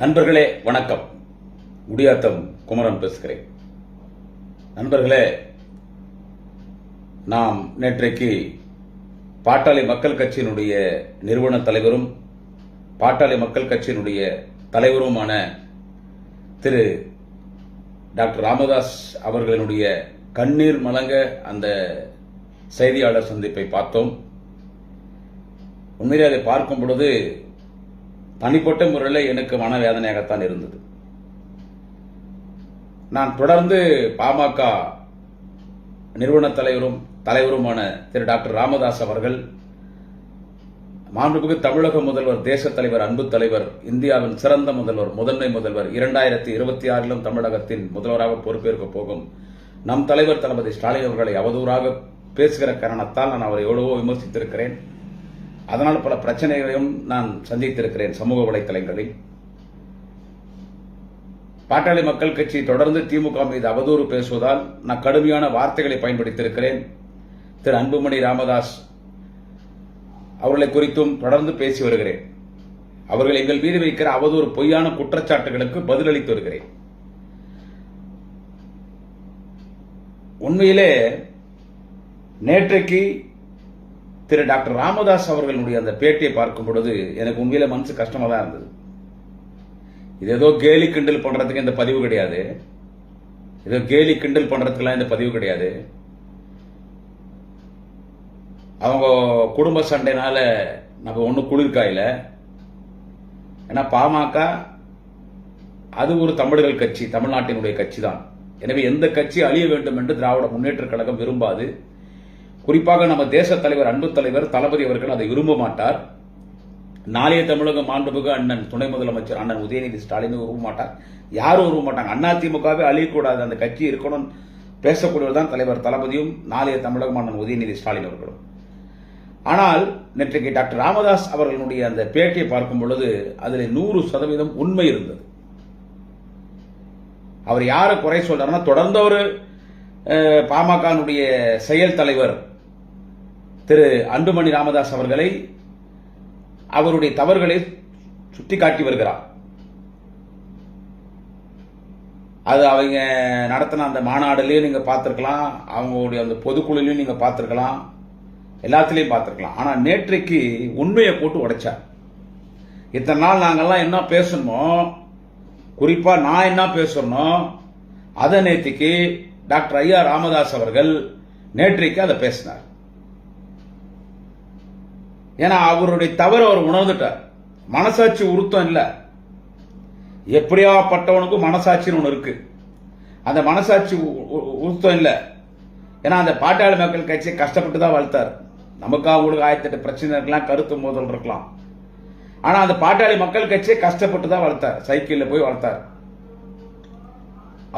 நண்பர்களே வணக்கம். முடியாத்தம் குமரன் பேசுகிறேன். நண்பர்களே நாம் நேற்றைக்கு பாட்டாளி மக்கள் கட்சியினுடைய நிறுவன தலைவரும் பாட்டாளி மக்கள் கட்சியினுடைய தலைவருமான திரு டாக்டர் ராமதாஸ் அவர்களினுடைய கண்ணீர் மலங்க அந்த செய்தியாளர் சந்திப்பை பார்த்தோம். உண்மையிலே அதை பார்க்கும் பொழுது தனிப்பட்ட முறையில் எனக்கு மனவேதனையாகத்தான் இருந்தது. நான் தொடர்ந்து பாமக நிறுவன தலைவரும் தலைவருமான திரு டாக்டர் ராமதாஸ் அவர்கள் மாண்புமிகு தமிழக முதல்வர் தேச தலைவர் அன்பு தலைவர் இந்தியாவின் சிறந்த முதல்வர் முதன்மை முதல்வர் இரண்டாயிரத்தி இருபத்தி ஆறிலும் தமிழகத்தின் முதல்வராக பொறுப்பேற்க போகும் நம் தலைவர் தளபதி ஸ்டாலின் அவர்களை அவதூறாக பேசுகிற காரணத்தால் நான் அவரை எவ்வளவோ விமர்சித்திருக்கிறேன். அதனால் பல பிரச்சனைகளையும் நான் சந்தித்திருக்கிறேன் சமூக வலைத்தளங்களில். பாட்டாளி மக்கள் கட்சி தொடர்ந்து திமுக மீது அவதூறு பேசுவதால் நான் கடுமையான வார்த்தைகளை பயன்படுத்தியிருக்கிறேன். திரு அன்புமணி ராமதாஸ் அவர்களை குறித்தும் தொடர்ந்து பேசி வருகிறேன். அவர்கள் எங்கள் மீது வைக்கிற அவதூறு பொய்யான குற்றச்சாட்டுகளுக்கு பதிலளித்து வருகிறேன். உண்மையிலே நேற்றைக்கு திரு டாக்டர் ராமதாஸ் அவர்களுடைய அந்த பேட்டியை பார்க்கும் பொழுது எனக்கு உண்மையில மனசு கஷ்டமாக தான் இருந்தது. இது ஏதோ கேலி கிண்டல் பண்றதுக்கு இந்த பதிவு கிடையாது. ஏதோ கேலி கிண்டல் பண்றதுக்கெல்லாம் இந்த பதிவு கிடையாது. அவங்க குடும்ப சண்டைனால நம்ம ஒன்றும் குளிர்காயில ஏன்னா பாமக அது ஒரு தமிழர்கள் கட்சி தமிழ்நாட்டினுடைய கட்சி தான் எனவே எந்த கட்சி அழிய வேண்டும் என்று திராவிட முன்னேற்ற கழகம் விரும்பாது. குறிப்பாக நம்ம தேச தலைவர் அன்பு தலைவர் தளபதி அவர்கள் அதை விரும்ப மாட்டார். நாளைய தமிழக மாண்புமிகு அண்ணன் துணை முதலமைச்சர் அண்ணன் உதயநிதி ஸ்டாலின் விரும்ப மாட்டார். யாரும் விரும்ப மாட்டாங்க. அண்ணா திமுகவே அழியக்கூடாது. அந்த கட்சி இருக்கணும். பேசக்கூடியவர் தான் தலைவர் தளபதியும் நாளைய தமிழக அண்ணன் உதயநிதி ஸ்டாலின் அவர்களும். ஆனால் நேற்றைக்கு டாக்டர் ராமதாஸ் அவர்களுடைய அந்த பேட்டியை பார்க்கும் பொழுது அதில் நூறு சதவீதம் உண்மை இருந்தது. அவர் யாரை குறை சொல்றாருன்னா தொடர்ந்து ஒரு பாமகனுடைய செயல் தலைவர் திரு அன்புமணி ராமதாஸ் அவர்களை அவருடைய தவறுகளை சுட்டிக்காட்டி வருகிறார். அது அவங்க நடத்தின அந்த மாநாடுலேயும் நீங்கள் பார்த்துருக்கலாம் அவங்களுடைய அந்த பொதுக்குழுலையும் நீங்கள் பார்த்துருக்கலாம் எல்லாத்துலேயும் பார்த்துருக்கலாம். ஆனால் நேற்றைக்கு உண்மையை போட்டு உடைச்சார். இத்தனை நாள் நாங்கள்லாம் என்ன பேசணுமோ குறிப்பாக நான் என்ன பேசணும் அதை நேற்றுக்கு டாக்டர் ஐயா ராமதாஸ் அவர்கள் நேற்றைக்கு அதை பேசினார். ஏன்னா அவருடைய தவறு அவர் உணர்ந்துட்டார். மனசாட்சி உருத்தம் இல்ல. எப்படியாப்பட்டவனுக்கும் மனசாட்சின்னு ஒன்று இருக்கு. அந்த மனசாட்சி உருத்தம் இல்லை. ஏன்னா அந்த பாட்டாளி மக்கள் கட்சியை கஷ்டப்பட்டு தான் வளர்த்தார் நமக்கு அவங்களுக்கு ஆயிரத்தி பிரச்சனை இருக்கலாம் கருத்து மோதல் இருக்கலாம். ஆனால் அந்த பாட்டாளி மக்கள் கட்சியை கஷ்டப்பட்டு தான் வளர்த்தார் சைக்கிளில் போய் வளர்த்தார்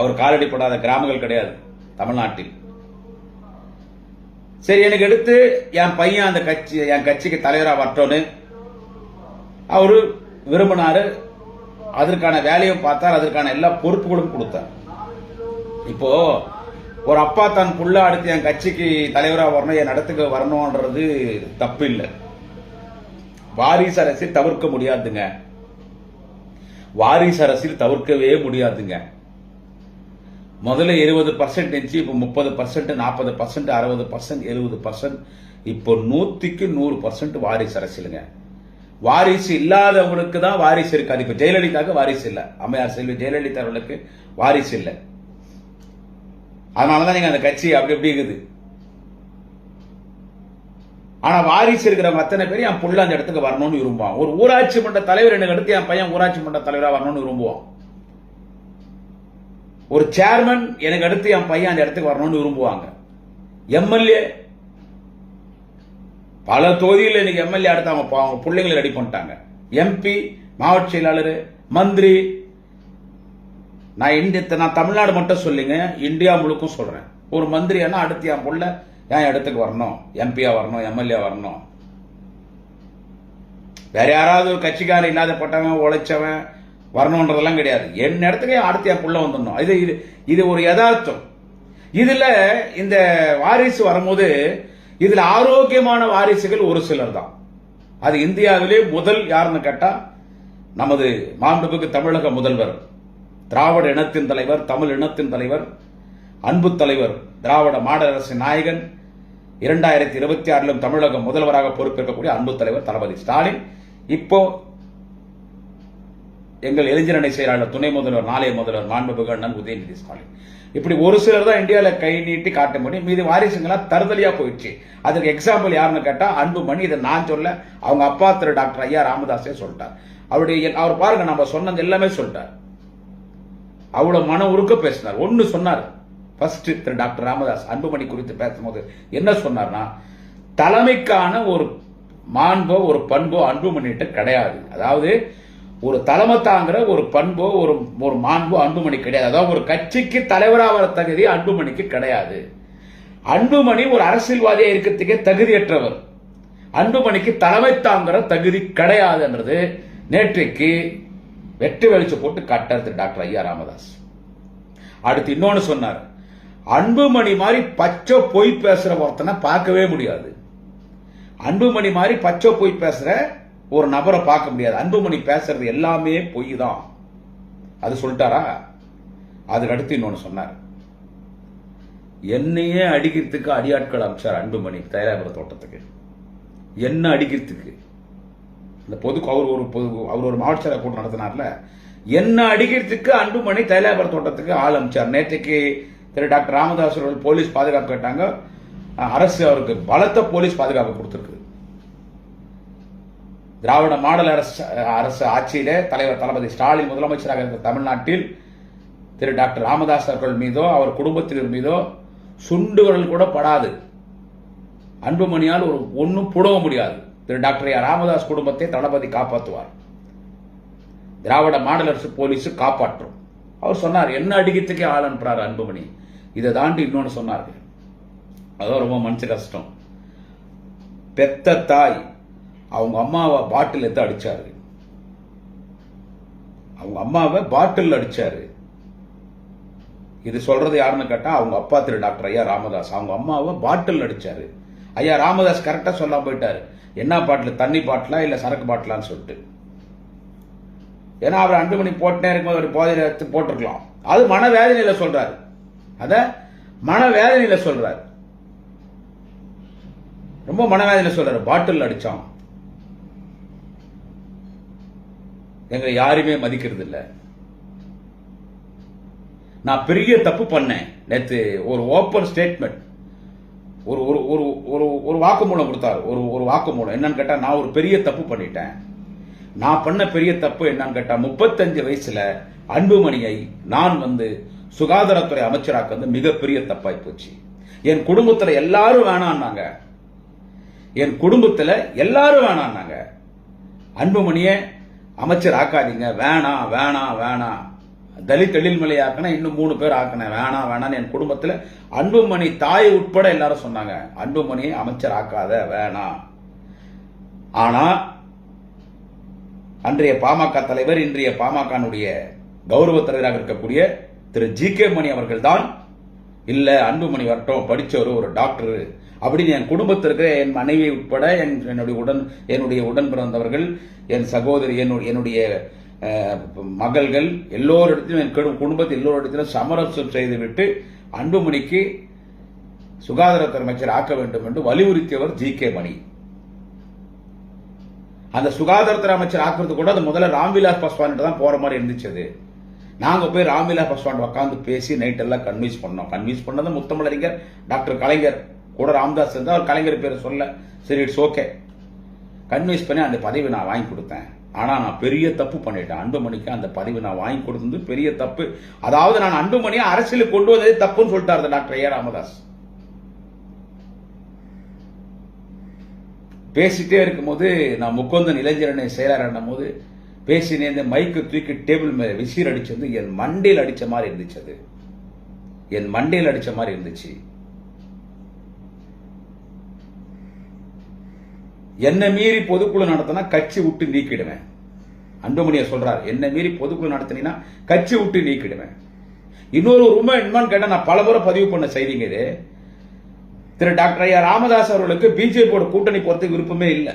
அவர் காலடிப்படாத கிராமங்கள் கிடையாது தமிழ்நாட்டில். சரி எனக்கு எடுத்து என் பையன் அந்த கட்சி என் கட்சிக்கு தலைவராக வரட்டோன்னு அவரு விரும்பினாரு. அதற்கான வேலையும் பார்த்தார். அதற்கான எல்லா பொறுப்புகளும் கொடுத்தார். இப்போ ஒரு அப்பா தான் புள்ள அடுத்து என் கட்சிக்கு தலைவராக வரணும் என் இடத்துக்கு வரணும்ன்றது தப்பு இல்லை வாரிசு அரசியல் தவிர்க்க முடியாதுங்க. வாரிசு அரசியல் தவிர்க்கவே முடியாதுங்க. முதல்ல இருபது பர்சன்ட் இருந்துச்சு இப்போ முப்பது பர்சன்ட் நாற்பது பர்சன்ட் அறுபது பர்சன்ட் எழுபது பர்சன்ட் இப்போ நூற்றிக்கு நூறு பர்சன்ட் வாரிசு அரசியலுங்க. வாரிசு இல்லாதவங்களுக்கு தான் வாரிசு இருக்காது இப்போ ஜெயலலிதாவுக்கு வாரிசு இல்லை. அம்மையார் செல்வி ஜெயலலிதா அவர்களுக்கு வாரிசு அதனால தான் நீங்கள் அந்த கட்சி அப்படி எப்படி இருக்குது. ஆனால் வாரிசு இருக்கிற அத்தனை பேர் என் புள்ள அந்த இடத்துக்கு வரணும்னு விரும்புவான். ஒரு ஊராட்சி மன்ற தலைவர் எனக்கு அடுத்து என் பையன் ஊராட்சி மன்ற தலைவராக வரணும்னு விரும்புவான். ஒரு சேர்மன் எனக்கு அடுத்து என் பையன் அந்த இடத்துக்கு வரணும்னு விரும்புவாங்க. எம்எல்ஏ பல தொகுதியில் இன்னைக்கு எம்எல்ஏ அடுத்து அவங்க அவங்க பிள்ளைங்களை ரெடி பண்ணிட்டாங்க. எம்பி மாவட்ட செயலாளர் மந்திரி. நான் இந்திய நான் தமிழ்நாடு மட்டும் சொல்லிங்க இந்தியா முழுக்கும் சொல்கிறேன் ஒரு மந்திரியானா அடுத்து என் பிள்ள என் இடத்துக்கு வரணும்? எம்பியா வரணும் எம்எல்ஏ வரணும். வேற யாராவது ஒரு கட்சிக்காரன் இல்லாதப்பட்டவன் உழைச்சவன் வரணுன்றதெல்லாம் கிடையாது. என் இடத்துக்கே ஆடத்தியா புள்ள வந்துடணும். இது இது இது ஒரு யதார்த்தம். இதுல இந்த வாரிசு வரும்போது இதுல ஆரோக்கியமான வாரிசுகள் ஒரு சிலர் தான். அது இந்தியாவிலே முதல் யாருன்னு கேட்டா நமது மாண்புமிகு தமிழக முதல்வர் திராவிட இனத்தின் தலைவர் தமிழ் இனத்தின் தலைவர் அன்பு தலைவர் திராவிட மாடல் நாயகன் இரண்டாயிரத்தி இருபத்தி ஆறிலும் தமிழக முதல்வராக பொறுப்பேற்கக்கூடிய அன்பு தலைவர் தளபதி ஸ்டாலின். இப்போ எங்கள் இளைஞரணி செயலாளர் துணை முதல்வர் நாளைய முதல்வர் மாண்புமிகு அண்ணன் உதயநிதி ஸ்டாலின். இப்படி ஒரு சிலர் தான் இந்தியாவில் கை நீட்டி காட்ட முடியும். மீது வாரிசுங்களா தருதலியா போயிடுச்சு. அதுக்கு எக்ஸாம்பிள் யாருன்னு கேட்டால் அன்புமணி இதை நான் சொல்ல அவங்க அப்பா திரு டாக்டர் ஐயா ராமதாஸே சொல்லிட்டார். அவருடைய அவர் பாருங்க நம்ம சொன்னது எல்லாமே சொல்லிட்டார். அவ்வளவு மன உருக்க பேசினார். ஒன்னு சொன்னார். ஃபர்ஸ்ட் திரு டாக்டர் ராமதாஸ் அன்புமணி குறித்து பேசும்போது என்ன சொன்னார்னா தலைமைக்கான ஒரு மாண்போ ஒரு பண்போ அன்புமணிகிட்ட கிடையாது. அதாவது ஒரு தலைமை தாங்கிற ஒரு பண்போ ஒரு ஒரு மாண்போ அன்புமணி கிடையாது. அதாவது ஒரு கட்சிக்கு தலைவராகிற தகுதி அன்புமணிக்கு கிடையாது. அன்புமணி ஒரு அரசியல்வாதியாக இருக்கிறதுக்கே தகுதியற்றவர். அன்புமணிக்கு தலைமை தாங்குற தகுதி கிடையாதுன்றது நேற்றைக்கு வெற்றி வெளிச்சு போட்டு காட்டுறது டாக்டர் ஐயா ராமதாஸ். அடுத்து இன்னொன்று சொன்னார். அன்புமணி மாதிரி பச்சை பொய் பேசுற ஒருத்தனை பார்க்கவே முடியாது. அன்புமணி மாதிரி பச்சை பொய் பேசுற ஒரு நபரை பார்க்க முடியாது. அன்புமணி பேசுறது எல்லாமே பொய் தான் அது சொல்லிட்டாரா? அதுக்கு அடுத்து இன்னொன்று சொன்னார். என்னையே அடிக்கிறதுக்கு அடியாட்கள் அமைச்சார் அன்புமணி தயாராபுர தோட்டத்துக்கு. என்ன அடிக்கிறதுக்கு? இந்த பொது அவர் ஒரு பொது அவர் ஒரு மாவட்ட செயலர் கூட்டம் நடத்தினார்ல. என்ன அடிக்கிறதுக்கு அன்புமணி தைலாபுர தோட்டத்துக்கு ஆள் அமைச்சார்? நேற்றைக்கு திரு டாக்டர் ராமதாஸ் அவர்கள் போலீஸ் பாதுகாப்பு கேட்டாங்க. அரசு அவருக்கு பலத்த போலீஸ் பாதுகாப்பு கொடுத்துருக்கு. திராவிட மாடல் அரசு அரசு ஆட்சியிலே தலைவர் தளபதி ஸ்டாலின் முதலமைச்சராக இருந்த தமிழ்நாட்டில் திரு டாக்டர் ராமதாஸ் அவர்கள் மீதோ அவர் குடும்பத்தினர் மீதோ சுண்டுவிரல் கூட படாது. அன்புமணியால் ஒரு ஒன்றும் புடவ முடியாது. திரு டாக்டர் ஏ ராமதாஸ் குடும்பத்தை தளபதி காப்பாற்றுவார். திராவிட மாடல் அரசு போலீஸு காப்பாற்றும். அவர் சொன்னார் என்ன அடிக்கிறதுக்கே ஆள் அனுப்புறாரு அன்புமணி. இதை தாண்டி இன்னொன்று சொன்னார் அதுவும் ரொம்ப மனசு கஷ்டம். பெத்த தாய் அவங்க அம்மாவை பாட்டில் எடுத்து அடிச்சாரு. அவங்க அம்மாவை பாட்டில் அடிச்சாரு. இது சொல்றது யாருன்னு கேட்டா அவங்க அப்பா திரு டாக்டர் ஐயா ராமதாஸ். அவங்க அம்மாவை பாட்டில் அடிச்சாரு. ஐயா ராமதாஸ் கரெக்டா சொல்ல போயிட்டாரு. என்ன பாட்டில் தண்ணி பாட்டிலா இல்ல சரக்கு பாட்டிலான்னு சொல்லிட்டு. ஏன்னா அவர் அண்டு மணி போட்டுனே இருக்கும்போது ஒரு போதையில எடுத்து போட்டிருக்கலாம். அது மனவேதனையில சொல்றாரு. அத மனவேதனையில சொல்றாரு. ரொம்ப மனவேதனையில சொல்றாரு. பாட்டில் அடிச்சான். எங்களை யாருமே மதிக்கிறது இல்லை நான் பெரிய தப்பு பண்ணேன். நேற்று ஒரு ஓப்பன் ஸ்டேட்மெண்ட் ஒரு ஒரு ஒரு ஒரு ஒரு வாக்குமூலம் கொடுத்தாரு. ஒரு ஒரு வாக்குமூலம். என்னன்னு கேட்டால் நான் ஒரு பெரிய தப்பு பண்ணிட்டேன். நான் பண்ண பெரிய தப்பு என்னன்னு கேட்டால் முப்பத்தஞ்சு வயசுல அன்புமணியை நான் வந்து சுகாதாரத்துறை அமைச்சராக வந்து மிகப்பெரிய தப்பாய் போச்சு. என் குடும்பத்தில் எல்லாரும் வேணான்னாங்க. என் குடும்பத்தில் எல்லாரும் வேணான்னாங்க. அன்புமணியை அமைச்சர் ஆக்காதீங்க. வேணாம் வேணாம் வேணாம் தலித் எழில்மலை ஆக்கினா இன்னும் மூணு பேர் ஆக்கினேன். வேணாம் வேணாம்னு என் குடும்பத்தில் அன்புமணி தாய் உட்பட எல்லாரும் சொன்னாங்க. அன்புமணியை அமைச்சர் ஆக்காத வேணாம் ஆனா அன்றைய பாமக தலைவர் இன்றைய பாமகனுடைய கௌரவ தலைவராக இருக்கக்கூடிய திரு ஜி கே மணி அவர்கள் தான் இல்ல அன்புமணி வரட்டும் படித்தவர் ஒரு டாக்டர் அப்படின்னு என் குடும்பத்திற்கு என் மனைவி உட்பட என் என்னுடைய உடன் என்னுடைய உடன் பிறந்தவர்கள் என் சகோதரி என்னுடைய என்னுடைய மகள்கள் எல்லோரிடத்திலும் என் குடும்- குடும்பத்தில் எல்லோரிடத்திலும் சமரசம் செய்துவிட்டு அன்புமணிக்கு சுகாதாரத்துறை அமைச்சர் ஆக்க வேண்டும் என்று வலியுறுத்தியவர் ஜி கே மணி. அந்த சுகாதாரத்துறை அமைச்சர் ஆக்குறது கூட அது முதல்ல ராம்விலாஸ் பாஸ்வான் தான் போற மாதிரி இருந்துச்சு அது. நாங்க போய் ராம்விலாஸ் பாஸ்வான் உட்காந்து பேசி நைட் எல்லாம் கன்வின்ஸ் பண்ணோம். கன்வின்ஸ் பண்ணது முத்தமிழறிஞர் டாக்டர் கலைஞர் கூட ராமதாஸ் இருந்தால் அவர் கலைஞர் பேரை சொல்ல. சரி இட்ஸ் ஓகே கன்வின்ஸ் பண்ணி அந்த பதவி நான் வாங்கி கொடுத்தேன். ஆனால் நான் பெரிய தப்பு பண்ணிட்டேன். அன்புமணிக்கு அந்த பதவி நான் வாங்கி கொடுத்தது பெரிய தப்பு. அதாவது நான் அன்புமணியை அரசியலுக்கு கொண்டு வந்ததே தப்புன்னு சொல்லிட்டாரு டாக்டர் ஏ ராமதாஸ். பேசிட்டே இருக்கும்போது நான் முக்கொந்தன் இளைஞரனை செயலாளர் போது பேசினே இந்த மைக்கு தூக்கி டேபிள் மேலே விசிறு அடிச்சது. என் மண்டையில் அடித்த மாதிரி இருந்துச்சு அது. என் மண்டையில் அடித்த மாதிரி இருந்துச்சு. என்ன மீறி பொதுக்குழு நடத்தினா கட்சி விட்டு நீக்கிடுவேன். அன்புமணியை சொல்றார் என்ன மீறி பொதுக்குழு நடத்தினீங்கன்னா கட்சி விட்டு நீக்கிடுவேன். இன்னொரு உண்மை என்னன்னு கேட்டால் நான் பலமுறை பதிவு பண்ண செய்திங்க இது. திரு டாக்டர் ஐயா ராமதாஸ் அவர்களுக்கு பிஜேபியோட கூட்டணி போறதுக்கு விருப்பமே இல்லை.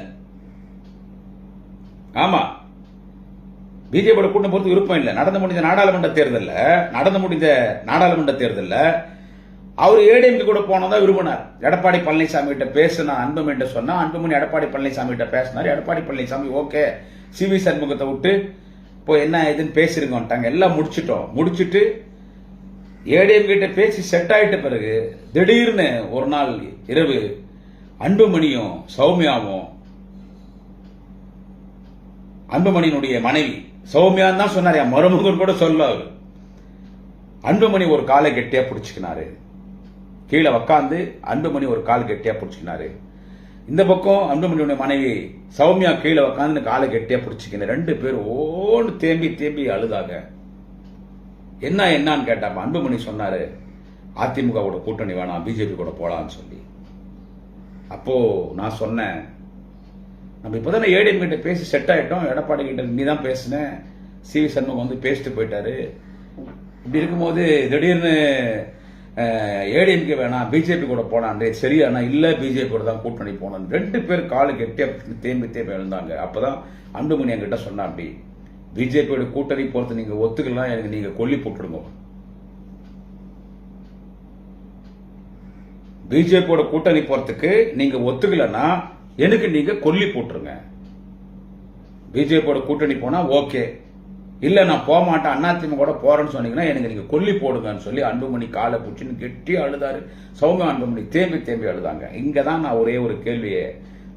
ஆமா. பிஜேபியோட கூட்டம் போறதுக்கு விருப்பம் இல்லை. நடந்து முடிந்த நாடாளுமன்ற தேர்தலில் நடந்து முடிந்த நாடாளுமன்ற தேர்தலில் அவர் ஏடிஎம்கே கூட போனதான் விரும்பினார். எடப்பாடி பழனிசாமி கிட்ட பேசினா அன்புமணி சொன்னா அன்புமணி எடப்பாடி பழனிசாமி கிட்ட பேசினார். Edappadi Palaniswami okay. C V சண்முகத்தை விட்டு இப்போ என்ன ஏதுன்னு பேசிருங்கோன்ட்டாங்க. எல்லாம் முடிச்சிட்டோம். முடிச்சுட்டு ஏடிஎம் கிட்ட பேசி செட் ஆயிட்ட பிறகு திடீர்னு ஒரு நாள் இரவு அன்புமணியும் சௌமியாவும் அன்புமணியினுடைய மனைவி சௌமியான்னு தான் சொன்னார். என் மருமகன் கூட சொல்ல அவர். அன்புமணி ஒரு காலை கெட்டியா பிடிச்சிக்கினாரு. கீழே உக்காந்து அன்புமணி ஒரு கால் கெட்டியாக பிடிச்சிக்கினாரு. இந்த பக்கம் அன்புமணியுடைய மனைவி சௌமியா கீழே உக்காந்து காலை கெட்டியாக பிடிச்சிக்கின ரெண்டு பேரும் ஓன்னு தேம்பி தேம்பி அழுதாங்க. என்ன என்னன்னு கேட்டாப்ப அன்புமணி சொன்னாரு அதிமுகவோட கூட்டணி வேணாம் பிஜேபி கூட போகலான்னு சொல்லி. அப்போது நான் சொன்னேன் நம்ம இப்போதானே ஏடிஎம் கிட்ட பேசி செட் ஆகிட்டோம் எடப்பாடி கிட்ட நீ தான் பேசினேன் சி வி சண்முகம் வந்து பேசிட்டு போயிட்டாரு. இப்படி இருக்கும்போது திடீர்னு ஏடிஎம்கே வேணாம் பிஜேபி கூட போனான் சரியானா இல்லை பிஜேபி கூட தான் கூட்டணி போனான் ரெண்டு பேர் காலு கெட்டியா தேம்பி தேம்பி எழுந்தாங்க அப்பதான் அன்புமணி என்கிட்ட சொன்னா அப்படி பிஜேபியோட கூட்டணி போகிறது நீங்கள் ஒத்துக்கலாம் எனக்கு நீங்கள் கொல்லி போட்டுடுங்க. பிஜேபியோட கூட்டணி போகிறதுக்கு நீங்கள் ஒத்துக்கலன்னா எனக்கு நீங்கள் கொல்லி போட்டுருங்க. பிஜேபியோட கூட்டணி போனால் ஓகே. இல்லை நான் போக மாட்டேன் அதிமுக கூட போறேன்னு சொன்னீங்கன்னா எனக்கு நீங்கள் கொல்லி போடுங்கன்னு சொல்லி அன்புமணி காலை பிடிச்சின்னு கெட்டி அழுதாரு. சவுங்க அன்புமணி தேம்பி தேம்பி அழுதாங்க. இங்கே தான் நான் ஒரே ஒரு கேள்வியை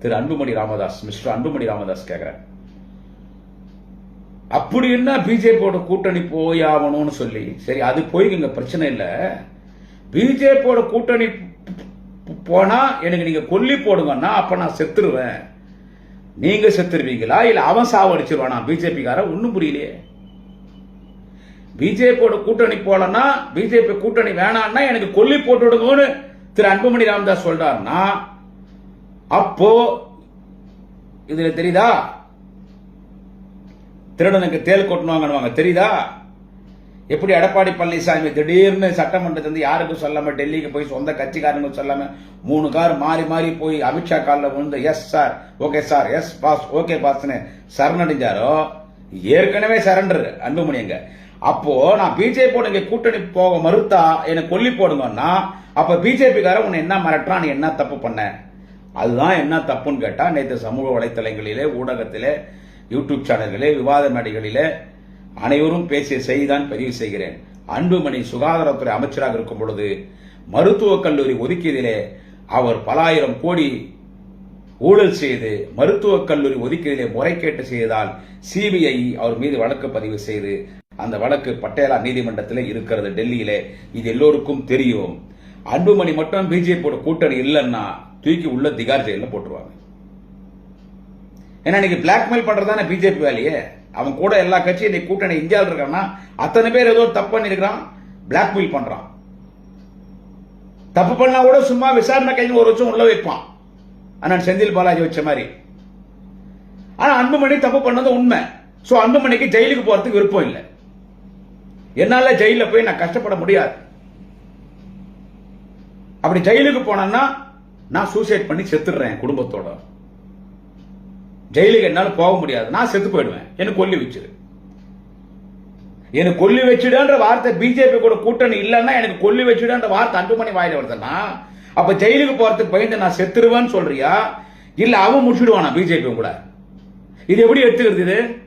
திரு அன்புமணி ராமதாஸ் மிஸ்டர் அன்புமணி ராமதாஸ் கேட்குறேன் அப்படி என்ன பிஜேபியோட கூட்டணி போய் ஆகணும்னு சொல்லி? சரி அது போய் இங்க பிரச்சனை இல்லை. பிஜேபியோட கூட்டணி போனால் எனக்கு நீங்கள் கொல்லி போடுங்கன்னா அப்போ நான் செத்துருவேன். நீங்க செத்துருவீங்களா? இல்ல அவன் சாவடிச்சிருவானா? பிஜேபிக்கார ஒன்றும் புரியலையே. பிஜேபியோட கூட்டணி போலன்னா பிஜேபி கூட்டணி வேணான்னா எனக்கு கொல்லி போட்டு விடுங்கன்னு திரு அன்புமணி ராமதாஸ் சொல்றாருன்னா அப்போ இதுல தெரியுதா? திருடனுக்கு தேல் கொட்டணுவாங்க தெரியுதா? எப்படி எடப்பாடி பழனிசாமி திடீர்னு சட்டமன்றத்திலிருந்து யாருக்கும் சொல்லாம டெல்லிக்கு போய் சொந்த கட்சிக்காரங்க சொல்லாம மூணு கார் மாறி மாறி போய் அமித்ஷா காலில் விழுந்து yes sir okay sir yes boss okay பாஸ்னு சரணடைஞ்சாரோ? ஏற்கனவே சரண்டர் அன்புமணி எங்க அப்போ நான் பிஜேபியோட இங்க கூட்டணி போக மறுத்தா என்னை கொல்லி போடுங்கன்னா அப்ப பிஜேபிக்கார உன்னை என்ன மிரட்டுறான் நீ என்ன தப்பு பண்ண? அதுதான் என்ன தப்புன்னு கேட்டா நேற்று சமூக வலைத்தளங்களிலே ஊடகத்திலே யூடியூப் சேனல்களே விவாத மேடைகளிலே அனைவரும் பேசிய செய்திதான் பதிவு செய்கிறேன். அன்புமணி சுகாதாரத்துறை அமைச்சராக இருக்கும் பொழுது மருத்துவக் கல்லூரி ஒதுக்கியதிலே அவர் பலாயிரம் கோடி ஊழல் செய்து மருத்துவக் கல்லூரி ஒதுக்கீதிலே முறைகேட்டு செய்ததால் சிபிஐ அவர் மீது வழக்கு பதிவு செய்து அந்த வழக்கு பட்டேலா நீதிமன்றத்தில் இருக்கிறது டெல்லியிலே. இது எல்லோருக்கும் தெரியும். அன்புமணி மட்டும் பிஜேபியோட கூட்டணி இல்லைன்னா தூக்கி உள்ள திகார் ஜெயிலில் போட்டுருவாங்க. ஏன்னா இன்னைக்கு பிளாக்மெயில் பண்றதானே பிஜேபி வேலையே? அவன் கூட எல்லா கட்சியும் இன்னைக்கு கூட்டணி இந்தியாவில் இருக்கான்னா அத்தனை பேர் ஏதோ ஒரு தப்பு பண்ணிருக்கிறான் பிளாக்மெயில் பண்றான். தப்பு பண்ணா கூட சும்மா விசாரணை கையில் ஒரு வருஷம் உள்ள வைப்பான். ஆனால் செந்தில் பாலாஜி வச்ச மாதிரி. ஆனா அன்புமணி தப்பு பண்ணது உண்மை. சோ அன்புமணிக்கு ஜெயிலுக்கு போறதுக்கு விருப்பம் இல்லை. என்னால ஜெயில போய் நான் கஷ்டப்பட முடியாது. அப்படி ஜெயிலுக்கு போனேன்னா நான் சூசைட் பண்ணி செத்துடுறேன் குடும்பத்தோட. ஜெயிலுக்கு என்னால போக முடியாது. நான் செத்து போயிடுவேன். எனக்கு கொல்லி வச்சிரு. எனக்கு கொல்லி வச்சுடுன்ற வார்த்தை பிஜேபி கூட கூட்டணி இல்லைன்னா எனக்கு கொல்லி வச்சுடுன்ற வார்த்தை அன்புமணி வாயில வருதுன்னா அப்ப ஜெயிலுக்கு போறதுக்கு பயந்து நான் செத்துருவேன்னு சொல்றியா? இல்ல அவன் முடிச்சுடுவானா பிஜேபி கூட இது எப்படி எடுத்துக்கிறது இது?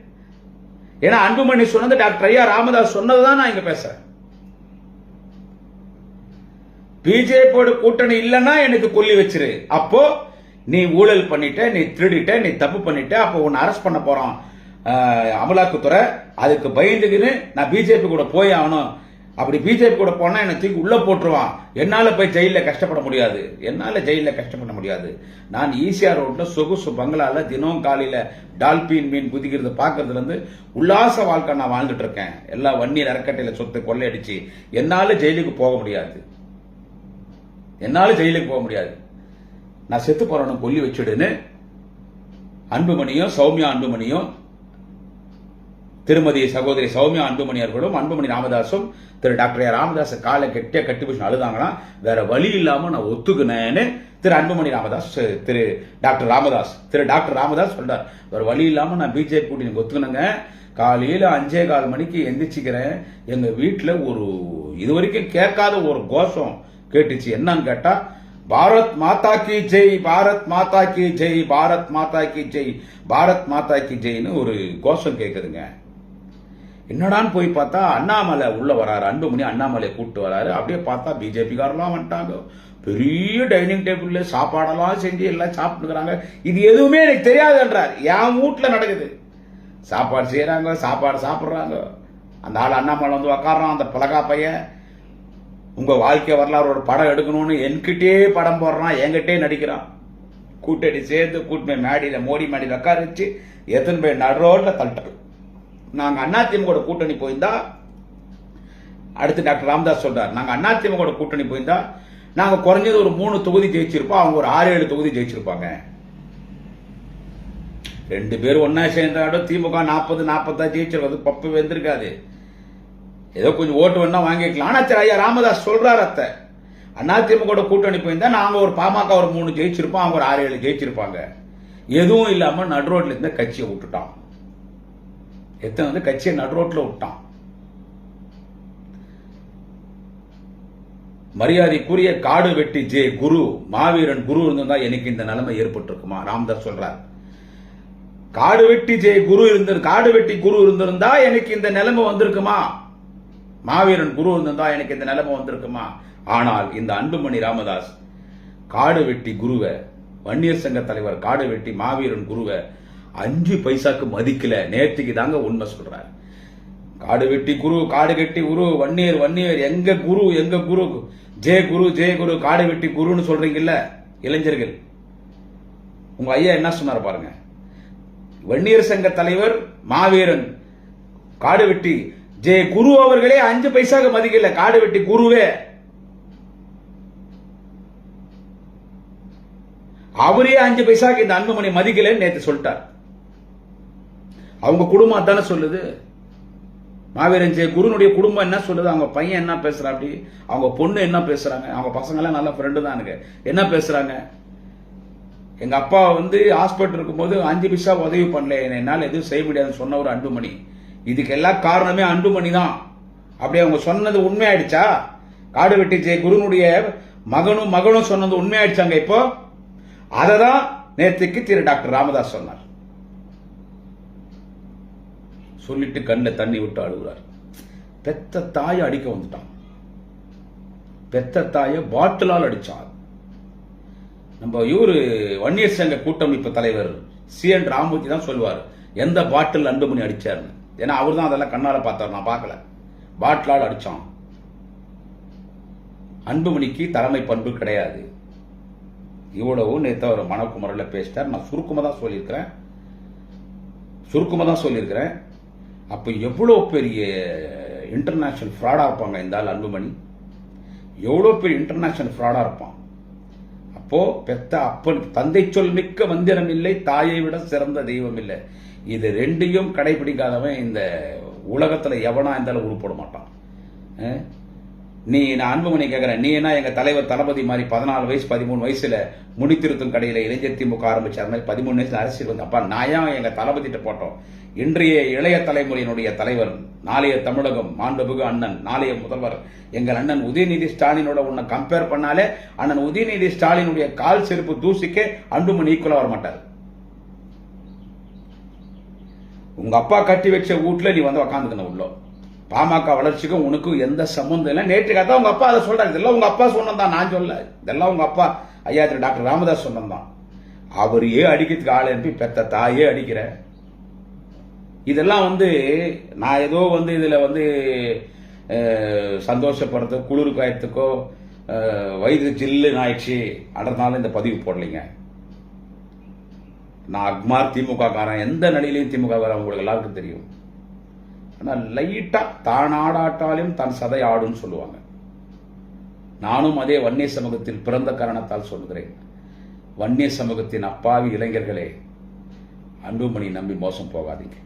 ஏன்னா அன்புமணி சொன்னது டாக்டர் ஐயா ராமதாஸ் சொன்னதுதான் நான் இங்க பேசுறேன். பிஜேபியோட கூட்டணி இல்லைன்னா எனக்கு கொல்லி வச்சிரு. அப்போ நீ ஊழல் பண்ணிட்ட நீ திருடிட்ட நீ தப்பு பண்ணிட்ட அப்போ உன்னை அரெஸ்ட் பண்ண போறோம் அமலாக்கத்துறை. அதுக்கு பயந்துக்கின்னு நான் பிஜேபி கூட போய் ஆகணும். அப்படி பிஜேபி கூட போனா என்னை தூக்கி உள்ள போட்டுருவான். என்னால போய் ஜெயில கஷ்டப்பட முடியாது. என்னால ஜெயில கஷ்டப்பட முடியாது. நான் ஈசிஆர் ரோட்ல சொகுசு பங்களால தினம் காலையில டால்பின் மீன் குதிக்கிறது பாக்குறதுல இருந்து உல்லாச வாழ்க்கை நான் வாழ்ந்துட்டு இருக்கேன். எல்லா வன்னியர் அறக்கட்டையில சொத்து கொள்ளையடிச்சு என்னால ஜெயிலுக்கு போக முடியாது. என்னால ஜெயிலுக்கு போக முடியாது. நான் செத்து போறவனை கொல்லி வச்சுடுன்னு அன்புமணியும் சௌமியா அன்புமணியும் திருமதி சகோதரி சௌமியா அன்புமணி அவர்களும் அன்புமணி ராமதாசும் திரு டாக்டர் ஏ. ராமதாஸ் காலை கெட்டிய கட்டி பிடிச்சு அழுதாங்கன்னா வேற வழி இல்லாம நான் ஒத்துக்கினேன்னு திரு அன்புமணி ராமதாஸ் திரு டாக்டர் ராமதாஸ் திரு டாக்டர் ராமதாஸ் சொல்றார். வேற வழி இல்லாம நான் பிஜேபி கூட்டணி ஒத்துக்கணுங்க காலையில அஞ்சே கால் மணிக்கு எந்திரிச்சுக்கிறேன். எங்க வீட்டுல ஒரு இது வரைக்கும் கேட்காத ஒரு கோஷம் கேட்டுச்சு. என்னன்னு கேட்டா பாரத் மாதா கி ஜெய் பாரத் மாதா கி ஜெய் பாரத் மாதா கி ஜெய் பாரத் மாதா கி ஜெய்னு ஒரு கோஷம் கேட்குதுங்க என்னடான்னு போய் பார்த்தா அண்ணாமலை உள்ள வராரு. அன்புமணி அண்ணாமலை கூப்பிட்டு வராரு. அப்படியே பார்த்தா பிஜேபிக்காரெல்லாம் வந்துட்டாங்க. பெரிய டைனிங் டேபிள்ல சாப்பாடெல்லாம் செஞ்சு எல்லாம் சாப்பிட்டுக்கிறாங்க இது எதுவுமே எனக்கு தெரியாதுன்றார். என் வீட்டில் நடக்குது. சாப்பாடு செய்கிறாங்க சாப்பாடு சாப்பிட்றாங்க. அந்த ஆள் அண்ணாமலை வந்து உக்காடுறான் அந்த பலகா பையன். உங்கள் வாழ்க்கை வரலாறு ஒரு படம் எடுக்கணும்னு என்கிட்டே படம் போடுறான் என்கிட்டே நடிக்கிறான். கூட்டணி சேர்ந்து கூட்டணி மேடியில் மோடி மேடியில் உட்கார வச்சு எத்தனை போய் நடுரோட்ல தள்ளிட்டாரு நாங்க அதிமுக கூட்டணி போயிருந்தா அடுத்து டாக்டர் ராமதாஸ் சொல்றார். நாங்க அதிமுக கூட்டணி போயிருந்தா நாங்க குறைஞ்சது ஒரு மூணு தொகுதி ஜெயிச்சிருப்போம் அவங்க ஒரு ஆறு ஏழு தொகுதி ஜெயிச்சிருப்பாங்க. ரெண்டு பேரும் ஒன்னா சேர்ந்தாலும் திமுக நாற்பது நாற்பத்தா ஜெயிச்சிருக்கிறது பப்பு வெந்திருக்காது. ஏதோ கொஞ்சம் ஓட்டு வேணா வாங்கிக்கலாம். ஆனா சரி ஐயா ராமதாஸ் சொல்றாரு அத்தை. அதிமுக கூட்டணி போயிருந்தா நாங்க ஒரு பாமக ஒரு மூணு ஜெயிச்சிருப்போம் அவங்க ஒரு ஆறு ஏழு ஜெயிச்சிருப்பாங்க. எதுவும் இல்லாம நடு ரோட்ல இருந்த கட்சியை விட்டுட்டான். எத்தனை வந்து கட்சியை நடுரோட்டில் விட்டான். மரியாதைக்குரிய காடு வெட்டி ஜே குரு மாவீரன் குரு இருந்திருந்தா எனக்கு இந்த நிலைமை ஏற்பட்டிருக்குமா? ராம்தாஸ் சொல்றார். காடு வெட்டி ஜெய குரு இருந்த காடு வெட்டி குரு இருந்திருந்தா எனக்கு இந்த நிலைமை வந்திருக்குமா? மாவீரன் குரு இருந்திருந்தா எனக்கு இந்த நிலைமை வந்திருக்குமா? ஆனால் இந்த அன்புமணி ராமதாஸ் காடு வெட்டி குருவை வன்னியர் சங்க தலைவர் காடு வெட்டி மாவீரன் குருவை அஞ்சு பைசாக்கு மதிக்கல. நேற்றுக்கு தாங்க உண்மை சொல்றாரு. காடு வெட்டி குரு காடு கட்டி குரு வன்னியர் வன்னியர் எங்க குரு எங்க குரு? ஜெய குரு ஜெய குரு காடு வெட்டி குருன்னு சொல்றீங்கல்ல இளைஞர்கள். உங்க ஐயா என்ன சொன்னார் பாருங்க. வன்னியர் சங்க தலைவர் மாவீரன் காடு வெட்டி ஜெய குரு அவர்களே அஞ்சு பைசாக்கு மதிக்கல. காடு வெட்டி குருவே. அவரே அஞ்சு பைசாக்கு இந்த அன்புமணி மதிக்கலன்னு நேற்று சொல்லிட்டார். அவங்க குடும்பம் அதானே சொல்லுது? மாவீரன் ஜெய குருனுடைய குடும்பம் என்ன சொல்லுது? அவங்க பையன் என்ன பேசுறா அப்படி? அவங்க பொண்ணு என்ன பேசுறாங்க? அவங்க பசங்க எல்லாம் நல்ல ஃப்ரெண்டு தான் எனக்கு என்ன பேசுறாங்க? எங்க அப்பா வந்து ஹாஸ்பிட்டல் இருக்கும்போது அஞ்சு பைசா உதவி பண்ணல. என்னால் எதுவும் செய்ய முடியாதுன்னு சொன்ன ஒரு அன்புமணி. இதுக்கு எல்லா காரணமே அன்புமணி தான். அப்படி அவங்க சொன்னது உண்மையாயிடுச்சா? காடு வெட்டி ஜெய குருனுடைய மகனும் மகனும் சொன்னது உண்மையாயிடுச்சாங்க இப்போ? அதை தான் நேற்றுக்கு திரு டாக்டர் ராமதாஸ் சொன்னார். சொல்லிட்டு கண்ணில் தண்ணி விட்டு அழுகிறார். பெத்த தாயை அடிக்க வந்துட்டான். பெத்த தாயை பாட்டிலால் அடித்தான் நம்ம இவரு வன்னியர் சங்க கூட்டமைப்பு தலைவர் சி என் ராமூர்த்தி தான் சொல்லுவார் எந்த பாட்டில் அன்புமணி அடிச்சாருன்னு ஏன்னா அவர் தான் அதெல்லாம் கண்ணால் பார்த்தார் நான் பார்க்கல. பாட்டிலால் அடித்தான் அன்புமணிக்கு தலைமை பண்பு கிடையாது. இவ்வளவு நேற்று அவர் மனக்குமரில் பேசிட்டார். நான் சுருக்கமாக தான் சொல்லியிருக்கிறேன். சுருக்கமாக தான் சொல்லியிருக்கிறேன். அப்போ எவ்வளோ பெரிய இன்டர்நேஷ்னல் ஃப்ராடாக இருப்பாங்க இந்த ஆள் அன்புமணி? எவ்வளோ பெரிய இன்டர்நேஷ்னல் ஃப்ராடாக இருப்பான்? அப்போ பெத்த அப்பன் தந்தை சொல் மிக்க மந்திரம் இல்லை தாயை விட சிறந்த தெய்வம் இல்லை. இது ரெண்டையும் கடைபிடிக்காதவன் இந்த உலகத்தில் எவனா இருந்தாலும் உருப்பட மாட்டான்? நீ நான் அன்புமணி கேட்குறேன் நீ என்ன எங்கள் தலைவர் தளபதி மாதிரி பதினாலு வயசு பதிமூணு வயசில் முடித்திருத்தும் கடையில் இளைஞர் திமுக ஆரம்பிச்சார் மாதிரி பதிமூணு வயசில் அரசியல் வந்து அப்பா நான் ஏன் எங்க தளபதிட்ட போட்டோம்? இன்றைய இளைய தலைமுறையினுடைய தலைவர் நாளைய தமிழகம் மாண்புமிகு அண்ணன் நாளைய முதல்வர் எங்கள் அண்ணன் உதயநிதி ஸ்டாலினோட உன்னை கம்பேர் பண்ணாலே அண்ணன் உதயநிதி ஸ்டாலினுடைய கால் செருப்பு தூசிக்கே அன்புமணி ஈக்குவலாக வர மாட்டார். உங்க அப்பா கட்டி வச்ச வீட்டில் நீ வந்து உக்காந்துக்கணும் உள்ள. பாமக வளர்ச்சிக்கும் உனக்கும் எந்த சம்மந்தம் இல்லை. நேற்று கதை உங்க அப்பா அதை சொல்றாரு. இதெல்லாம் உங்க அப்பா சொன்னதான் நான் சொல்ல இதெல்லாம் உங்க அப்பா ஐயா திரு டாக்டர் ராமதாஸ் சொன்னதான் அவரையே அடிக்கிறதுக்கு ஆள் அனுப்பி பெத்த தாயே அடிக்கிற? இதெல்லாம் வந்து நான் ஏதோ வந்து இதுல வந்து சந்தோஷப்படுறது குளிர் காயத்துக்கோ வயது வயிறு ஜில்லுன்னு ஆயிடுச்சு. அதனால இந்த பதிவு போடலைங்க. நான் அக்மார் திமுக காரன் எந்த நிலையிலையும் திமுக காரன் உங்களுக்கு எல்லாருக்கும் தெரியும். ஆனால் லைட்டாக தான் ஆடாட்டாலும் தான் சதை ஆடுன்னு சொல்லுவாங்க. நானும் அதே வன்னிய சமூகத்தில் பிறந்த காரணத்தால் சொல்கிறேன் வன்னிய சமூகத்தின் அப்பாவி இளைஞர்களே அன்புமணி நம்பி மோசம் போகாதீங்க.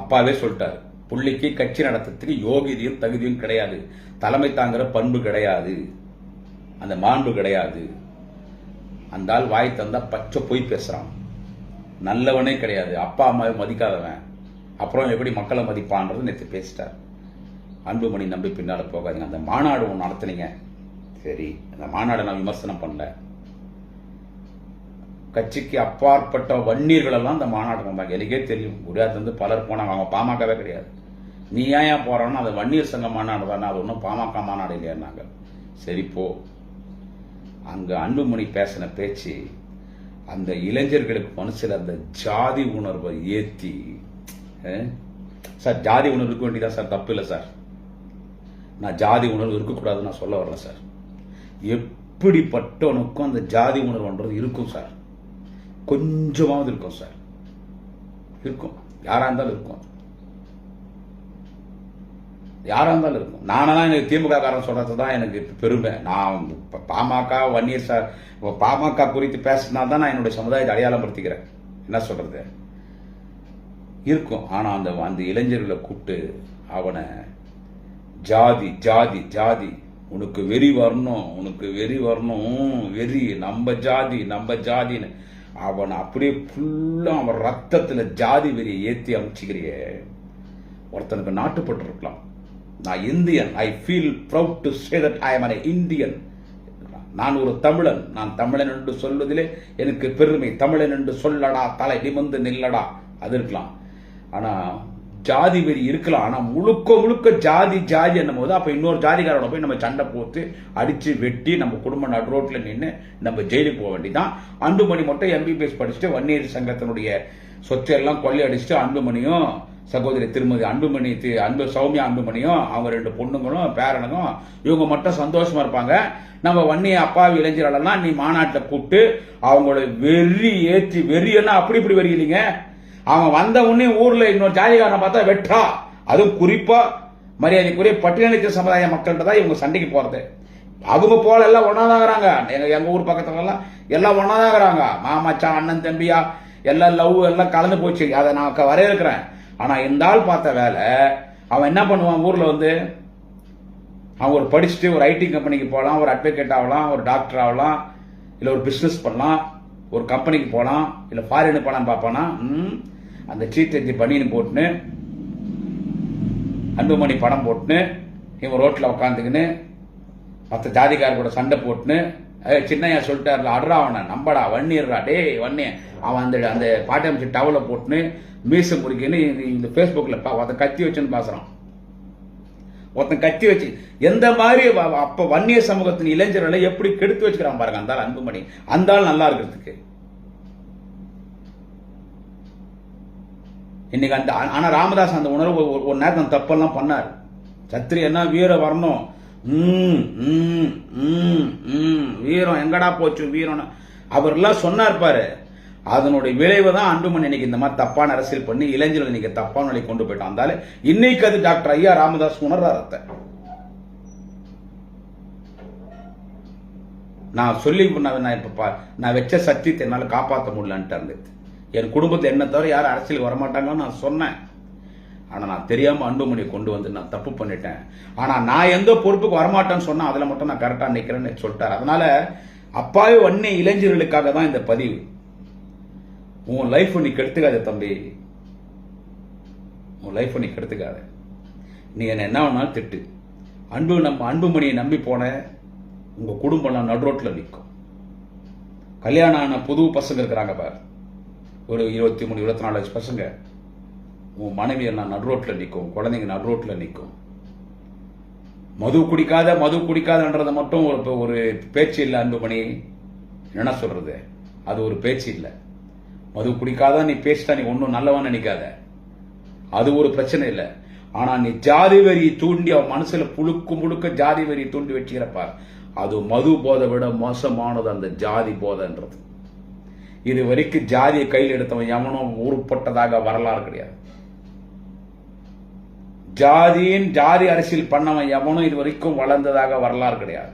அப்பாவே சொல்லிட்டார் புள்ளிக்கு கட்சி நடத்துறதுக்கு யோகியதையும் தகுதியும் கிடையாது. தலைமை தாங்குற பண்பு கிடையாது. அந்த மாண்பு கிடையாது. அந்த ஆள் வாய் தந்தா பச்சை பொய் பேசுறான். நல்லவனே கிடையாது. அப்பா அம்மாவை மதிக்காதவன். அப்புறம் எப்படி மக்களை மதிப்பான்றது நேற்று பேசிட்டார். அன்புமணி நம்பி பின்னால் போகாதீங்க. அந்த மாநாடு ஒன்று நடத்துனீங்க. சரி அந்த மாநாடை நான் விமர்சனம் பண்ணல. கட்சிக்கு அப்பாற்பட்ட வன்னியர்களெல்லாம் அந்த மாநாடு வந்தாங்க. எனக்கே தெரியும். குடியாத்துலேருந்து பலர் போனாங்க. அவங்க பாமகவே கிடையாது. நீ ஏன் ஏன் அது வன்னியர் சங்க மாநாடு தானே. அது ஒன்றும் பாமக மாநாடு இல்லையாங்க சரி போ. அங்கே அன்புமணி பேசின பேச்சு அந்த இளைஞர்களுக்கு மனசில் அந்த ஜாதி உணர்வை ஏற்றி சார் ஜாதி உணர்வு இருக்க வேண்டியதான் சார் தப்பு இல்லை சார் நான் ஜாதி உணர்வு இருக்கக்கூடாதுன்னு நான் சொல்ல வரல சார் எப்படிப்பட்டவனுக்கும் அந்த ஜாதி உணர்வுன்றது இருக்கும் சார் கொஞ்சமாவது இருக்கும் சார் இருக்கும். யாராக இருந்தாலும் இருக்கும். யாராக இருந்தாலும் இருக்கும். நானெல்லாம் எனக்கு திமுக காரன் சொல்றது தான் எனக்கு பெருமை. நான் பாமக வன்னியர் சார் பாமக குறித்து பேசினா தான் நான் என்னுடைய சமுதாயத்தை அடையாளப்படுத்திக்கிறேன். என்ன சொல்கிறது இருக்கும். ஆனால் அந்த அந்த இளைஞர்களை கூப்பிட்டு அவனை ஜாதி ஜாதி ஜாதி உனக்கு வெறி வரணும் உனக்கு வெறி வரணும் வெறி நம்ம ஜாதி நம்ம ஜாதின்னு. அவனை அப்படியே ஃபுல்லாக அவன் ரத்தத்தில் ஜாதி வெறியை ஏற்றி அமைச்சுக்கிறியே. ஒருத்தனுக்கு நாட்டுப்பட்டு இருக்கலாம் நான் Indian. I feel proud to say that I am Indian நான் ஒரு தமிழன். நான் தமிழன் என்று சொல்வதிலே எனக்கு பெருமை. தமிழன் என்று சொல்லடா தலை நிமிர்ந்து நில்லடா. அது இருக்கலாம். ஆனா ஜாதி வெறி இருக்கலாம். ஆனா முழுக்க முழுக்க ஜாதி ஜாதி என்னும் போது அப்ப இன்னொரு ஜாதிகாரோட போய் நம்ம சண்டை போட்டு அடிச்சு வெட்டி நம்ம குடும்ப நடு நின்று நம்ம ஜெயிலுக்கு போக வேண்டியதான் அன்புமணி மட்டும் எம்பிபிஎஸ் படிச்சுட்டு வன்னியர் சங்கத்தினுடைய சொத்து எல்லாம் கொள்ளை அடிச்சுட்டு அன்புமணியும் சகோதரி திருமதி அன்புமணி தி- அன்பு சௌமியா அன்புமணியும் அவங்க ரெண்டு பொண்ணுங்களும் பேரனுங்களும் இவங்க மட்டும் சந்தோஷமா இருப்பாங்க. நம்ம வன்னிய அப்பாவி இளைஞர்களெல்லாம் நீ மாநாட்டில் கூப்பிட்டு அவங்களோட வெறி ஏற்றி வெறியெல்லாம் அப்படி இப்படி வெறி இல்லைங்க அவன் வந்த உடனே ஊர்ல இன்னொரு ஜாதிகாரனை பார்த்தா வெட்டா அதுவும் குறிப்பா மரியாதைக்குரிய பட்டியலித்த சமுதாய மக்கள்கிட்ட தான் இவங்க சண்டைக்கு போறது. அவங்க போல எல்லாம் ஒன்னாதாகிறாங்க எங்க எங்க ஊர் பக்கத்துல எல்லாம் எல்லாம் ஒன்னாதாகிறாங்க மாமாச்சா அண்ணன் தம்பியா எல்லாம் லவ் எல்லாம் கலந்து போச்சு. அதை நான் க- வரையறுக்கிறேன். ஆனா இந்த ஆள் பார்த்த வேலை அவன் என்ன பண்ணுவான் ஊர்ல வந்து? அவன் ஒரு படிச்சுட்டு ஒரு ஐடி கம்பெனிக்கு போகலாம் ஒரு அட்வொகேட் ஆகலாம் ஒரு டாக்டர் ஆகலாம் இல்லை ஒரு பிஸ்னஸ் பண்ணலாம் ஒரு கம்பெனிக்கு போகலாம் இல்லை ஃபாரினு போகலாம் பார்ப்பானா? அந்த சீத்தஞ்சி பனியன் போட்டுன்னு அன்புமணி படம் போட்டுன்னு இவன் ரோட்டில் உட்காந்துக்கின்னு மற்ற ஜாதிக்கார கூட சண்டை போட்டுன்னு சின்னையா சொல்லிட்டாருல அடுறா அவனை நம்படா வன்னிடுறா டேய் வன்னி அவன் அந்த அந்த பாட்டை அமைச்சு டவலை போட்டுன்னு மீச முடிக்கன்னு இந்த ஃபேஸ்புக்கில் ஒருத்தன் கத்தி வச்சுன்னு பேசுகிறான் ஒருத்தன் கத்தி வச்சு எந்த மாதிரி அப்போ வன்னிய சமூகத்தின் இளைஞர்களை எப்படி கெடுத்து வச்சுக்கிறான் பாருங்க அந்த ஆள் அன்புமணி. அந்த ஆள் நல்லா இருக்கிறதுக்கு. இன்னைக்கு அந்த ஆனால் ராமதாஸ் அந்த உணர்வு ஒரு- ஒரு நேரத்தில் தப்பெல்லாம் பண்ணார். சத்திரியன்னா வீர வரணும்? ம், ம், ம், ம், வீரம் எங்கடா போச்சு வீரம் அவர்லாம் சொன்னார் பாரு. அதனுடைய விளைவு தான் அன்புமன் இன்னைக்கு இந்த மாதிரி தப்பான அரசியல் பண்ணி இளைஞர்கள் இன்னைக்கு தப்பான நிலை கொண்டு போயிட்டான். இருந்தாலே இன்னைக்கு அது டாக்டர் ஐயா ராமதாஸ் உணர்றார் அத்தை. நான் சொல்லி நான் நான் இப்ப நான் வச்ச சத்தியத்தை என்னால காப்பாற்ற முடியலன்ட்டு இருந்தது என் குடும்பத்தை என்ன தவிர யாரும் அரசியலுக்கு வரமாட்டாங்கன்னு நான் சொன்னேன். ஆனால் நான் தெரியாமல் அன்புமணியை கொண்டு வந்து நான் தப்பு பண்ணிட்டேன். ஆனால் நான் எந்த பொறுப்புக்கு வரமாட்டேன்னு சொன்னால் அதில் மட்டும் நான் கரெக்டாக நிற்கிறேன்னு சொல்லிட்டார். அதனால அப்பாவே வன்னி இளைஞர்களுக்காக தான் இந்த பதிவு. உன் லைஃப் நீ கெடுத்துக்காத தம்பி. உன் லைஃப் நீ கெடுத்துக்காத. நீ என்ன என்ன வேணாலும் திட்டு. அன்பு நம்ம அன்புமணியை நம்பி போன உங்கள் குடும்பம்லாம் நடுரோட்டில் நிற்கும் கல்யாணம் ஆன புது பசங்க இருக்கிறாங்க பாரு. ஒரு இருபத்தி மூணு இருபத்தி நாலு வயசு பசங்க உன் மனைவி எல்லாம் நடுரோட்டில் நிற்கும் குழந்தைங்க நடுரோட்டில் நிற்கும் மது குடிக்காத மது குடிக்காதன்றதை மட்டும் ஒரு ஒரு பேச்சு இல்லை அன்புமணி. என்ன சொல்றது? அது ஒரு பேச்சு இல்லை. மது குடிக்காத நீ பேசிட்டா நீ ஒன்றும் நல்லவன் நினைக்காத. அது ஒரு பிரச்சனை இல்லை. ஆனா நீ ஜாதி வரி தூண்டி அவன் மனசுல புழுக்கு முழுக்க ஜாதி வரி தூண்டி வச்சுக்கிறப்பார் அது மது போதை விட மோசமானது அந்த ஜாதி போதைன்றது. இது வரைக்கும் ஜாதியை கையில் எடுத்தவன் எவனும் உருப்பட்டதாக வரலாறு கிடையாது. ஜாதியின் ஜாதி அரசியல் பண்ணவன் எவனும் இது வரைக்கும் வளர்ந்ததாக வரலாறு கிடையாது.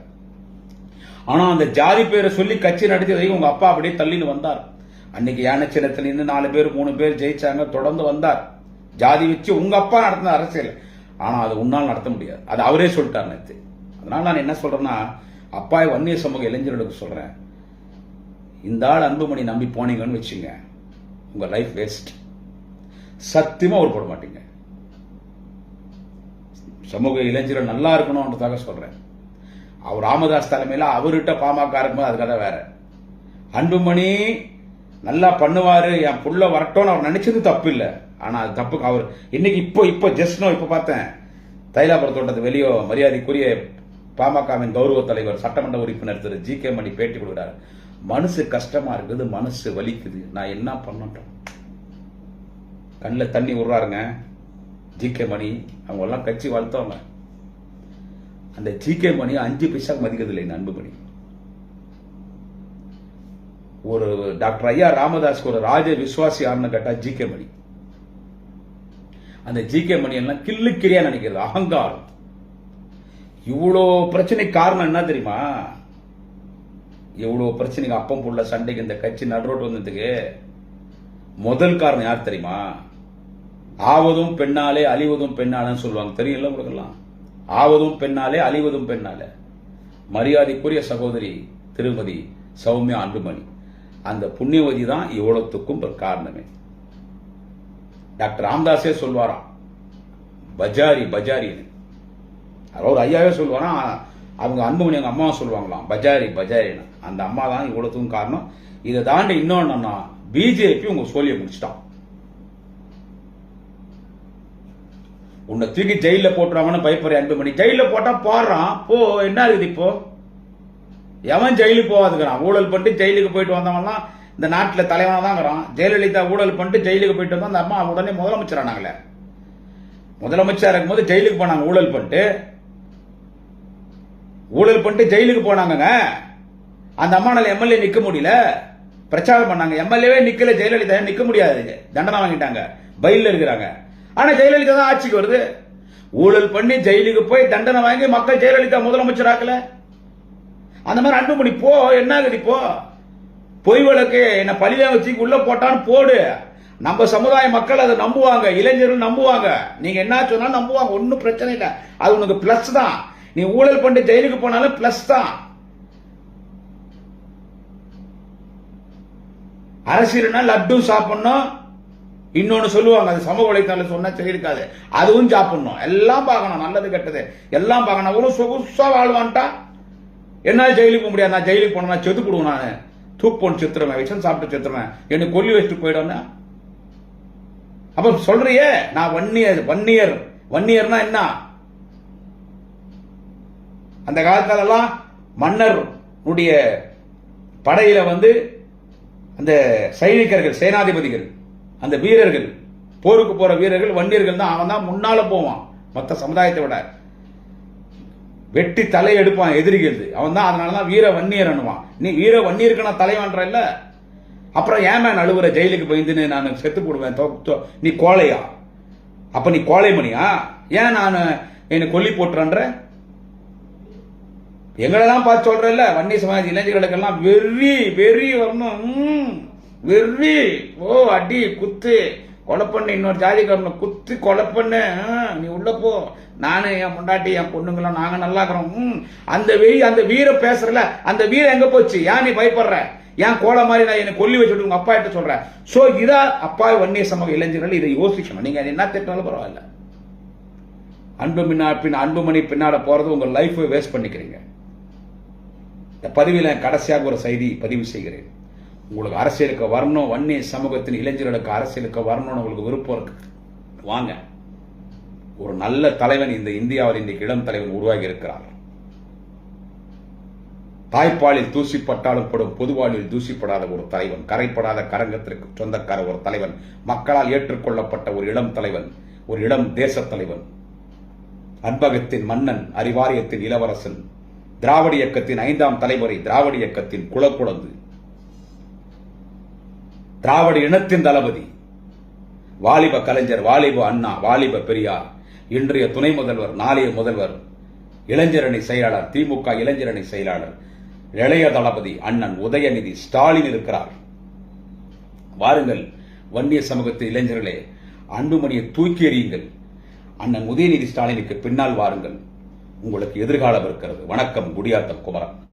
ஆனா அந்த ஜாதி பேரை சொல்லி கட்சி நடத்தியதை உங்க அப்பா அப்படியே தள்ளின்னு வந்தார். அன்னைக்கு யானை சின்னத்துல இருந்து நாலு பேர் மூணு பேர் ஜெயிச்சாங்க தொடர்ந்து வந்தார். ஜாதி வச்சு உங்க அப்பா நடத்தின அரசியல். ஆனா அது உன்னால் நடத்த முடியாது. அது அவரே சொல்லிட்டார் நேற்று அதனால நான் என்ன சொல்றேன்னா அப்பா வன்னிய சமூக இளைஞர்களுக்கு சொல்றேன். இந்த ஆள் அன்புமணி நம்பி போனீங்கன்னு வச்சுங்க உங்க லைஃப் வேஸ்ட் சத்தியமா ஒரு போட மாட்டீங்க. சமூக இளைஞர்கள் நல்லா இருக்கணும்ன்றதாக சொல்றேன். அவர் ராமதாஸ் தலைமையில் அவர்கிட்ட பாமக இருக்கும்போது அது கதை வேற. அன்புமணி நல்லா பண்ணுவாரு என் புள்ள வரட்டும்னு அவர் நினைச்சது தப்பு இல்லை ஆனால் அது தப்பு அவர் இன்னைக்கு இப்போ இப்போ ஜஸ்ட்னோ இப்போ பார்த்தேன். தைலாபுரத்தோட்டத்து வெளியோ மரியாதைக்குரிய பாமகவின் கௌரவ தலைவர் சட்டமன்ற உறுப்பினர் திரு ஜி கே மணி பேட்டி கொடுக்குறாரு. மனசு கஷ்டமா இருக்குது மனசு வலிக்குது. நான் என்ன பண்ணட்டும்? கண்ணில் தண்ணி விடுறாருங்க ஜி கே மணி அவங்கெல்லாம் கட்சி வளர்த்தவங்க அந்த ஜி கே மணி அஞ்சு பைசா மதிக்கிறது இல்லை இந்த அன்புமணி. ஒரு டாக்டர் ஐயா ராமதாஸ்க்கு ஒரு ராஜ விசுவாசி ஆனு கேட்டா ஜி கே மணி. அந்த ஜி கே மணி எல்லாம் கிள்ளுக்கிரியா நினைக்கிறது அகங்காரம். இவ்வளோ பிரச்சனைக்கு காரணம் என்ன தெரியுமா? இவ்வளோ பிரச்சனைக்கு அப்பம் புள்ள சண்டைக்கு இந்த கட்சி நடுரோட்டு வந்ததுக்கு முதல் காரணம் யார் தெரியுமா? ஆவதும் பெண்ணாலே அழிவதும் பெண்ணாலன்னு சொல்லுவாங்க. தெரியல உங்களுக்கெல்லாம்? ஆவதும் பெண்ணாலே அழிவதும் பெண்ணாலே. மரியாதைக்குரிய சகோதரி திருமதி சௌமியா அன்புமணி. அந்த புண்ணியவதி தான் இவ்வளோத்துக்கும் ஒரு காரணமே. டாக்டர் ராம்தாஸே சொல்வாராம். பஜாரி பஜாரின்னு அதாவது ஐயாவே சொல்லுவாராம். அவங்க அன்புமணி அவங்க அம்மாவும் சொல்லுவாங்களாம். பஜாரி பஜாரின்னு அந்த அம்மா தான் இவ்வளவுக்கும் காரணம். இதை தாண்டி இன்னொன்னா பிஜேபி உங்க சோழியை முடிச்சிட்டான். உன்னை தூக்கி ஜெயில போட்டுருவாங்கன்னு பயப்படுற அன்புமணி ஜெயில போட்டா போடுறான். போ என்ன இருக்குது இப்போ? எவன் ஜெயிலுக்கு போகாதுக்கிறான் ஊழல் பண்ணிட்டு ஜெயிலுக்கு போயிட்டு வந்தவன்லாம் இந்த நாட்டில் தலைவனாக தான் இருக்கிறான் ஜெயலலிதா ஊழல் பண்ணிட்டு ஜெயிலுக்கு போயிட்டு வந்தா அந்த அம்மா உடனே முதலமைச்சர் முதலமைச்சராக முதலமைச்சர் இருக்கும்போது ஜெயிலுக்கு போனாங்க ஊழல் பண்ணிட்டு. ஊழல் பண்ணிட்டு ஜெயிலுக்கு போனாங்கங்க. அந்த அம்மானால எம்எல்ஏ நிக்க முடியல. பிரச்சாரம் பண்ணாங்க. எம்எல்ஏவே நிக்கல. ஜெயலலிதா நிக்க முடியாது. தண்டனை வாங்கிட்டாங்க. பயில இருக்கிறாங்க. ஆனா ஜெயலலிதா தான் ஆட்சிக்கு வருது. ஊழல் பண்ணி ஜெயிலுக்கு போய் தண்டனை வாங்கி மக்கள் ஜெயலலிதா முதலமைச்சர் ஆக்கல. அந்த மாதிரி அன்புமணி போ. என்ன ஆகுது இப்போ? பொய் வழக்கு. என்ன பழிதான் வச்சு உள்ள போட்டான்னு போடு. நம்ம சமுதாய மக்கள் அதை நம்புவாங்க. இளைஞர்கள் நம்புவாங்க. நீங்க என்ன சொன்னாலும் நம்புவாங்க. ஒன்றும் பிரச்சனை இல்லை. அது உனக்கு பிளஸ் தான். நீ ஊழல் பண்ணி ஜெயிலுக்கு போனாலும் பிளஸ் தான். அரசியல்னா லட்டு சாப்பிடணும். இன்னொன்னு சொல்லுவாங்க அது சமூக வலைத்தளம் சொன்னா இருக்காது. அதுவும் சாப்பிடணும். எல்லாம் பார்க்கணும் நல்லது கெட்டது. எல்லாம் பார்க்கணும். ஒரு சொகுசா வாழ்வான்ட்டா. என்னால் ஜெயிலுக்கு போக முடியாது. நான் ஜெயிலுக்கு போனா செத்து போடுவேன் நான். தூக்கு போட்டு செத்துருவேன் விஷம் சாப்பிட்டு செத்துருவேன். என்னை கொல்லி வச்சுட்டு போயிடும்னா அப்ப சொல்றியே நான் one year one year one இயர்னா என்ன? அந்த காலத்திலெல்லாம் மன்னர் உடைய படையில வந்து அந்த சைனிகர்கள் சேனாதிபதிகள் அந்த வீரர்கள் போருக்கு போற வீரர்கள் வன்னியர்கள் தான். அவன் தான் முன்னால போவான். மற்ற சமுதாயத்தை விட. வெட்டி தலை எடுப்பான் எதிரிகிறது அவன் தான் அதனால தான் வீர வன்னியர் அணுவான். நீ வீர வன்னியருக்கு நான் தலைவன்ற இல்ல. அப்புறம் ஏன் நழுவுற ஜெயிலுக்கு பயந்துன்னு நான் செத்து போடுவேன். தோ- நீ கோழையா? அப்ப நீ கோழை மணியா ஏன் நான் என்னை கொல்லி போட்டுறன்ற? எங்களெல்லாம் பார்த்து சொல்றேன்ல வன்னி சமாஜ் இளைஞர்களுக்கெல்லாம் வெறி வெறி வரணும். ம், வெறி. ஓ அடி குத்து. கொலை பண்ணு இன்னொரு ஜாதிக்காரனை குத்து கொலை பண்ணு நீ உள்ள போ. நானு என் பொண்டாட்டி என் பொண்ணுங்களாம் நாங்க நல்லா இருக்கிறோம். ம், அந்த வெறி அந்த வீரம் பேசுறல அந்த வீரம் எங்க போச்சு? ஏன் நீ பயப்படுற? ஏன் கோலை மாதிரி நான் என்னை கொல்லி வச்சுட்டு உங்க அப்பா கிட்ட சொல்றேன் சோ இதா அப்பா வன்னிய சமூக இளைஞர்கள் இதை யோசிக்கணும். நீங்க என்ன திட்டாலும் பரவாயில்ல. அன்பு பின்னா பின் அன்புமணி பின்னால போறது உங்க லைஃபை வேஸ்ட் பண்ணிக்கிறீங்க. இந்த பதிவில் கடைசியாக ஒரு செய்தி பதிவு செய்கிறேன். உங்களுக்கு அரசியலுக்கு வரணும் வன்னிய சமூகத்தின் இளைஞர்களுக்கு அரசியலுக்கு வரணும்னு உங்களுக்கு விருப்பம் இருக்கு. வாங்க. ஒரு நல்ல தலைவன் இந்த இந்தியாவில் இன்றைக்கு இளம் தலைவன் உருவாகி இருக்கிறார். தாய்ப்பாலில் தூசிப்பட்டாலும் படும் பொதுவாளில் தூசிப்படாத ஒரு தலைவன் கரைப்படாத கரங்கத்திற்கு சொந்தக்கார ஒரு தலைவன் மக்களால் ஏற்றுக்கொள்ளப்பட்ட ஒரு இளம் தலைவன் ஒரு இளம் தேச தலைவன் அன்பகத்தின் மன்னன் அறிவாரியத்தின் இளவரசன் திராவிட இயக்கத்தின் ஐந்தாம் தலைமுறை திராவிட இயக்கத்தின் குலக்குழந்து. திராவிட இனத்தின் தளபதி. வாலிப கலைஞர் வாலிப அண்ணா வாலிப பெரியார் இன்றைய துணை முதல்வர் நாளைய முதல்வர் இளைஞரணி செயலாளர் திமுக இளைஞரணி செயலாளர் இளைய தளபதி அண்ணன் உதயநிதி ஸ்டாலின் இருக்கிறார். வாருங்கள் வன்னிய சமூகத்து இளைஞர்களே அன்புமணியை தூக்கி எறியுங்கள். அண்ணன் உதயநிதி ஸ்டாலினுக்கு பின்னால் வாருங்கள். உங்களுக்கு எதிர்காலம் இருக்கிறது. வணக்கம் குடியாத்தம் குமரன்.